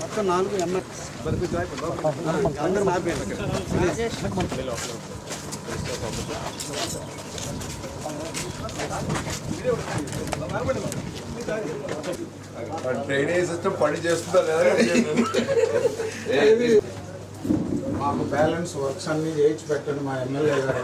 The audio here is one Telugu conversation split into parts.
మొత్తం నాలుగు ఎంఎస్ అందరూ మారిపోయింది డ్రైనేజ్ సిస్టమ్ పని చేస్తుందా లేదా మాకు బ్యాలెన్స్ వర్క్స్ అన్ని చేయించి పెట్టండి మా ఎమ్మెల్యే గారు.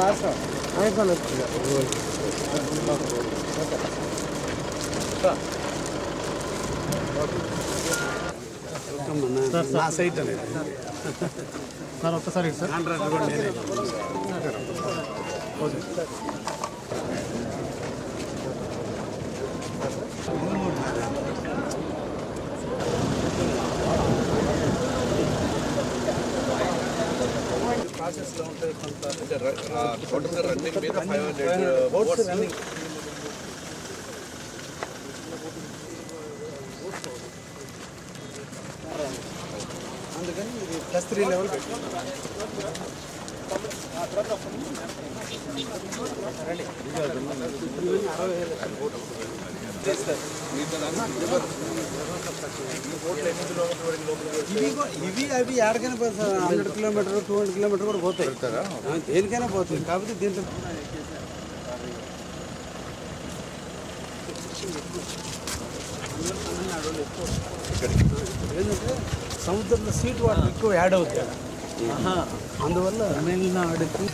రాకేష్ నా సైట్ అనేది. సార్ ఒక్కసారి సార్. కాంట్రాక్టర్ కూడా నేనే ప్రాసెస్లో ఉంటే కొంత అంటే టోటల్ రన్నింగ్ మీద ఫైవ్ హండ్రెడ్ రన్నింగ్ అందుకని ఇది ప్లస్ త్రీ లెవెల్ పెట్టి ఇవి అవి ఎక్కడికైనా పోతాయి hundred kilometre two hundred kilometre కూడా పోతాయి. దేనికైనా పోతుంది కాకపోతే దీంట్లో ఏంటంటే సముద్రంలో సీట్ వాటర్ ఎక్కువ యాడ్ అవుతుంది అందువల్ల తమిళనాడుకి.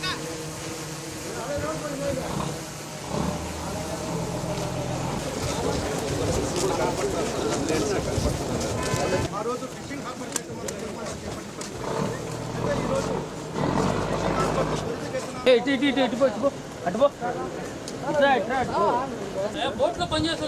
ఇటు ఇటు ఇటు ఇటు పో ఇటు పో. అటు పో. బోట్లో పనిచేసే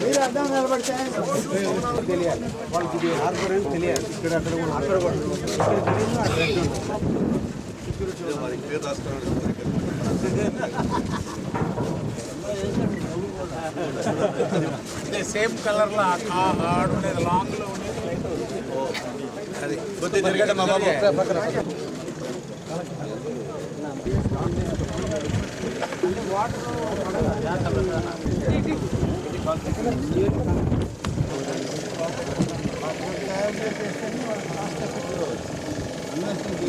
మీరు అర్థం నిలబడితే తెలియాలి వాళ్ళకి ఇది హార్బర్ అని తెలియాలి ఇక్కడ అక్కడ కూడా అక్కడ కూడా ఇక్కడ తెలియదు అక్కడ ఎక్కడ ఉంటుంది. వారికి పేరు రాసుకోవడానికి సేమ్ కలర్లో ఆడు ఉండేది లాంగ్లో ఉండేది అది కొద్దిగా తిరగండి మా బాబు యూనివర్సిటీకి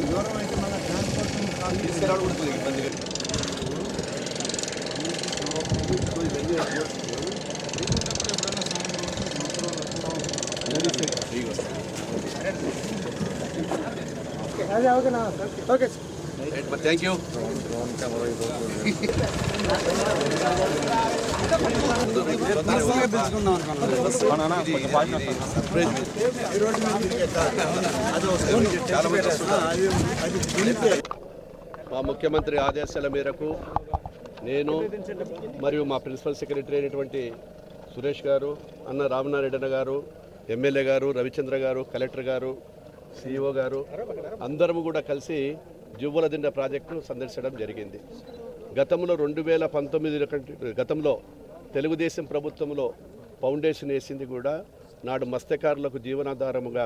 దూరం అయితే మళ్ళీ ట్రాన్స్పోర్ట్ కాదు మరి థ్యాంక్ యూ మా ముఖ్యమంత్రి ఆదేశాల మేరకు నేను మరియు మా ప్రిన్సిపల్ సెక్రటరీ అయినటువంటి సురేష్ గారు అన్న రామనారాయణ గారు ఎమ్మెల్యే గారు రవిచంద్ర గారు కలెక్టర్ గారు సిఇఓ గారు అందరము కూడా కలిసి జువ్వలదిండ ప్రాజెక్టును సందర్శించడం జరిగింది. గతంలో రెండు వేల పంతొమ్మిది గతంలో తెలుగుదేశం ప్రభుత్వంలో ఫౌండేషన్ వేసింది కూడా నాడు మత్స్యకారులకు జీవనాధారముగా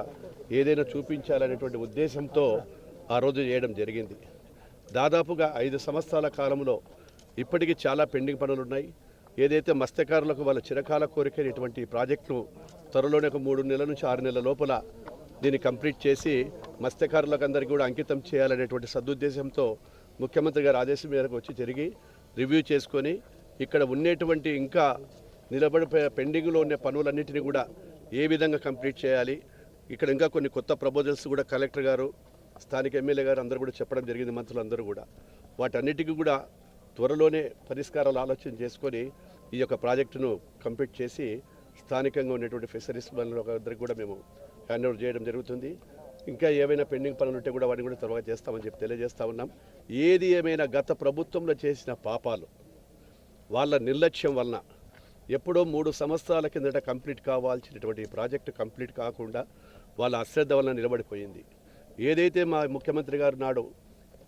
ఏదైనా చూపించాలనేటువంటి ఉద్దేశంతో ఆ రోజు చేయడం జరిగింది. దాదాపుగా ఐదు సంవత్సరాల కాలంలో ఇప్పటికీ చాలా పెండింగ్ పనులు ఉన్నాయి ఏదైతే మత్స్యకారులకు వాళ్ళ చిరకాల కోరిక ఇటువంటి ప్రాజెక్టును త్వరలోనే ఒక మూడు నెలల నుంచి ఆరు నెలల లోపల దీన్ని కంప్లీట్ చేసి మత్స్యకారులకు అందరికీ కూడా అంకితం చేయాలనేటువంటి సదుద్దేశంతో ముఖ్యమంత్రి గారి ఆదేశం మేరకు వచ్చి జరిగి రివ్యూ చేసుకొని ఇక్కడ ఉండేటువంటి ఇంకా నిలబడి పెండింగ్లో ఉన్న పనులన్నింటినీ కూడా ఏ విధంగా కంప్లీట్ చేయాలి? ఇక్కడ ఇంకా కొన్ని కొత్త ప్రపోజల్స్ కూడా కలెక్టర్ గారు స్థానిక ఎమ్మెల్యే గారు అందరూ కూడా చెప్పడం జరిగింది మంత్రులందరూ కూడా. వాటన్నిటికీ కూడా త్వరలోనే పరిష్కారాలు ఆలోచన చేసుకొని ఈ యొక్క ప్రాజెక్టును కంప్లీట్ చేసి స్థానికంగా ఉన్నటువంటి ఫిషరీస్ అందరికి కూడా మేము హ్యాండ్ ఓవర్ చేయడం జరుగుతుంది. ఇంకా ఏవైనా పెండింగ్ పనులు ఉంటే కూడా వాటిని కూడా త్వరగా చేస్తామని చెప్పి తెలియజేస్తా ఉన్నాం. ఏది ఏమైనా గత ప్రభుత్వంలో చేసిన పాపాలు వాళ్ళ నిర్లక్ష్యం వలన ఎప్పుడో మూడు సంవత్సరాల కిందట కంప్లీట్ కావాల్సినటువంటి ప్రాజెక్టు కంప్లీట్ కాకుండా వాళ్ళ అశ్రద్ధ వలన నిలబడిపోయింది. ఏదైతే మా ముఖ్యమంత్రి గారు నాడు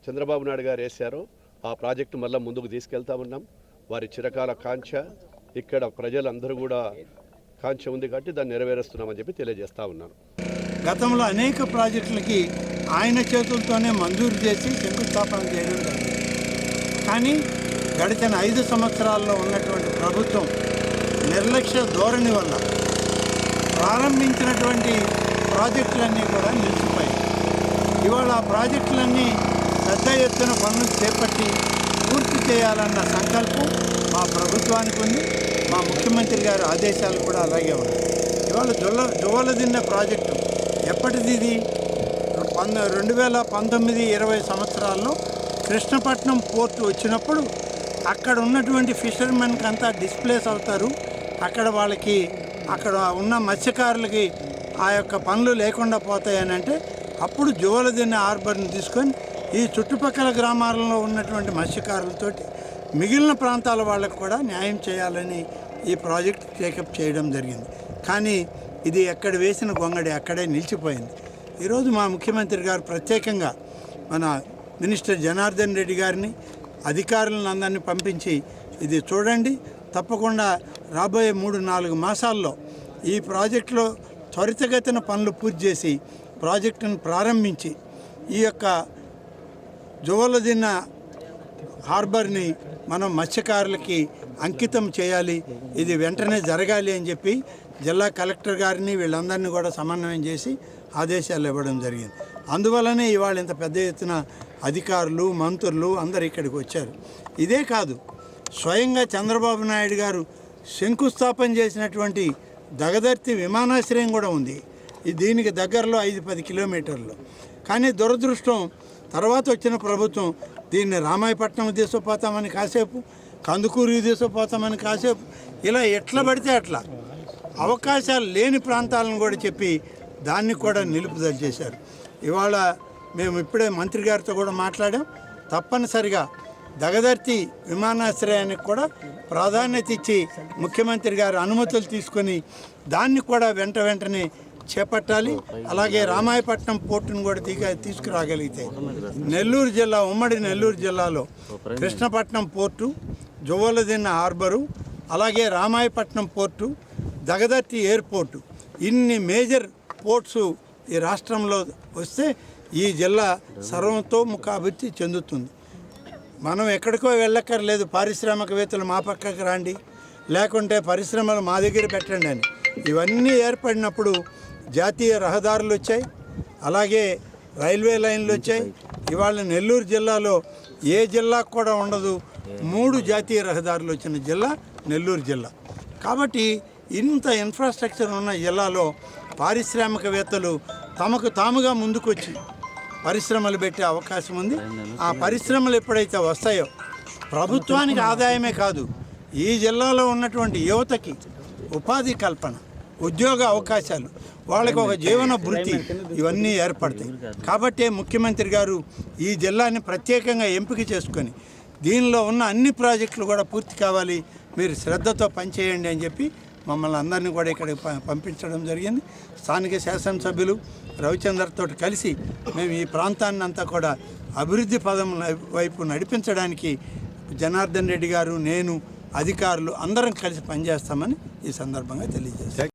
చంద్రబాబు నాయుడు గారు వేశారో ఆ ప్రాజెక్టు మళ్ళీ ముందుకు తీసుకెళ్తా ఉన్నాం. వారి చిరకాల కాంక్ష ఇక్కడ ప్రజలందరూ కూడా కాంక్ష ఉంది కాబట్టి దాన్ని నెరవేరుస్తున్నామని చెప్పి తెలియజేస్తా ఉన్నాను. గతంలో అనేక ప్రాజెక్టులకి ఆయన చేతులతోనే మంజూరు చేసి శంకుస్థాపన చేయడం జరిగింది. కానీ గడిచిన ఐదు సంవత్సరాల్లో ఉన్నటువంటి ప్రభుత్వం నిర్లక్ష్య ధోరణి వల్ల ప్రారంభించినటువంటి ప్రాజెక్టులన్నీ కూడా నిలిచిపోయాయి. ఇవాళ ఆ ప్రాజెక్టులన్నీ పెద్ద ఎత్తున పనులు చేపట్టి పూర్తి చేయాలన్న సంకల్పం ప్రభుత్వానికి ఉంది. మా ముఖ్యమంత్రి గారి ఆదేశాలు కూడా అలాగే ఉన్నాయి. ఇవాళ జొల్ల జువ్వలదిన్న ప్రాజెక్టు ఎప్పటిది ఇది? పంద రెండు వేల పంతొమ్మిది ఇరవై సంవత్సరాల్లో కృష్ణపట్నం పోర్టు వచ్చినప్పుడు అక్కడ ఉన్నటువంటి ఫిషర్మెన్కి అంతా డిస్ప్లేస్ అవుతారు. అక్కడ వాళ్ళకి అక్కడ ఉన్న మత్స్యకారులకి ఆ యొక్క పనులు లేకుండా పోతాయని అంటే అప్పుడు జువలదిన్న హార్బర్ని తీసుకొని ఈ చుట్టుపక్కల గ్రామాలలో ఉన్నటువంటి మత్స్యకారులతోటి మిగిలిన ప్రాంతాల వాళ్ళకు కూడా న్యాయం చేయాలని ఈ ప్రాజెక్ట్ టేకప్ చేయడం జరిగింది. కానీ ఇది ఎక్కడ వేసిన గొంగడి అక్కడే నిలిచిపోయింది. ఈరోజు మా ముఖ్యమంత్రి గారు ప్రత్యేకంగా మన మినిస్టర్ జనార్దన్ రెడ్డి గారిని అధికారులను అందరినీ పంపించి ఇది చూడండి. తప్పకుండా రాబోయే మూడు నాలుగు మాసాల్లో ఈ ప్రాజెక్టులో త్వరితగతిన పనులు పూర్తి చేసి ప్రాజెక్టును ప్రారంభించి ఈ యొక్క జువలదిన్న హార్బర్ని మనం మత్స్యకారులకి అంకితం చేయాలి. ఇది వెంటనే జరగాలి అని చెప్పి జిల్లా కలెక్టర్ గారిని వీళ్ళందరినీ కూడా సమన్వయం చేసి ఆదేశాలు ఇవ్వడం జరిగింది. అందువలనే ఇవాళ ఇంత పెద్ద ఎత్తున అధికారులు మంత్రులు అందరు ఇక్కడికి వచ్చారు. ఇదే కాదు స్వయంగా చంద్రబాబు నాయుడు గారు శంకుస్థాపన చేసినటువంటి దగదర్తి విమానాశ్రయం కూడా ఉంది. దీనికి దగ్గరలో ఐదు పది కిలోమీటర్లు. కానీ దురదృష్టం తర్వాత వచ్చిన ప్రభుత్వం దీన్ని రామాయపట్నం తీసుకుపోతామని కాసేపు కందుకూరు తీసుకుపోతామని కాసేపు ఇలా ఎట్లా పడితే అట్లా అవకాశాలు లేని ప్రాంతాలను కూడా చెప్పి దాన్ని కూడా నిలుపుదల చేశారు. ఇవాళ మేము ఇప్పుడే మంత్రి గారితో కూడా మాట్లాడాం. తప్పనిసరిగా దగదర్తి విమానాశ్రయానికి కూడా ప్రాధాన్యత ఇచ్చి ముఖ్యమంత్రి గారు అనుమతులు తీసుకొని దాన్ని కూడా వెంట వెంటనే చేపట్టాలి. అలాగే రామాయపట్నం పోర్టును కూడా తీగ తీసుకురాగలిగితే. నెల్లూరు జిల్లా ఉమ్మడి నెల్లూరు జిల్లాలో కృష్ణపట్నం పోర్టు జువ్వలదిన్న హార్బరు అలాగే రామాయపట్నం పోర్టు దగదర్తి ఎయిర్పోర్టు ఇన్ని మేజర్ పోర్ట్స్ ఈ రాష్ట్రంలో వస్తే ఈ జిల్లా సర్వంతోముఖ ముఖాభివృద్ధి చెందుతుంది. మనం ఎక్కడికో వెళ్ళక్కర్లేదు. పారిశ్రామికవేత్తలు మా పక్కకి రండి. లేకుంటే పరిశ్రమలు మా దగ్గర పెట్టండి అని. ఇవన్నీ ఏర్పడినప్పుడు జాతీయ రహదారులు వచ్చాయి. అలాగే రైల్వే లైన్లు వచ్చాయి. ఇవాళ నెల్లూరు జిల్లాలో ఏ జిల్లాకు కూడా ఉండదు. మూడు జాతీయ రహదారులు వచ్చిన జిల్లా నెల్లూరు జిల్లా. కాబట్టి ఇంత ఇన్ఫ్రాస్ట్రక్చర్ ఉన్న జిల్లాలో పారిశ్రామికవేత్తలు తమకు తాముగా ముందుకొచ్చి పరిశ్రమలు పెట్టే అవకాశం ఉంది. ఆ పరిశ్రమలు ఎప్పుడైతే వస్తాయో ప్రభుత్వానికి ఆదాయమే కాదు ఈ జిల్లాలో ఉన్నటువంటి యువతకి ఉపాధి కల్పన ఉద్యోగ అవకాశాలు వాళ్ళకి ఒక జీవన వృత్తి ఇవన్నీ ఏర్పడతాయి. కాబట్టే ముఖ్యమంత్రి గారు ఈ జిల్లాని ప్రత్యేకంగా ఎంపిక చేసుకొని దీనిలో ఉన్న అన్ని ప్రాజెక్టులు కూడా పూర్తి కావాలి మీరు శ్రద్ధతో పనిచేయండి అని చెప్పి మమ్మల్ని అందరినీ కూడా ఇక్కడికి పంపించడం జరిగింది. స్థానిక శాసనసభ్యులు రవిచంద్రతో కలిసి మేము ఈ ప్రాంతాన్ని అంతా కూడా అభివృద్ధి పదం వైపు నడిపించడానికి జనార్దన్ రెడ్డి గారు నేను అధికారులు అందరం కలిసి పనిచేస్తామని ఈ సందర్భంగా తెలియజేస్తాం.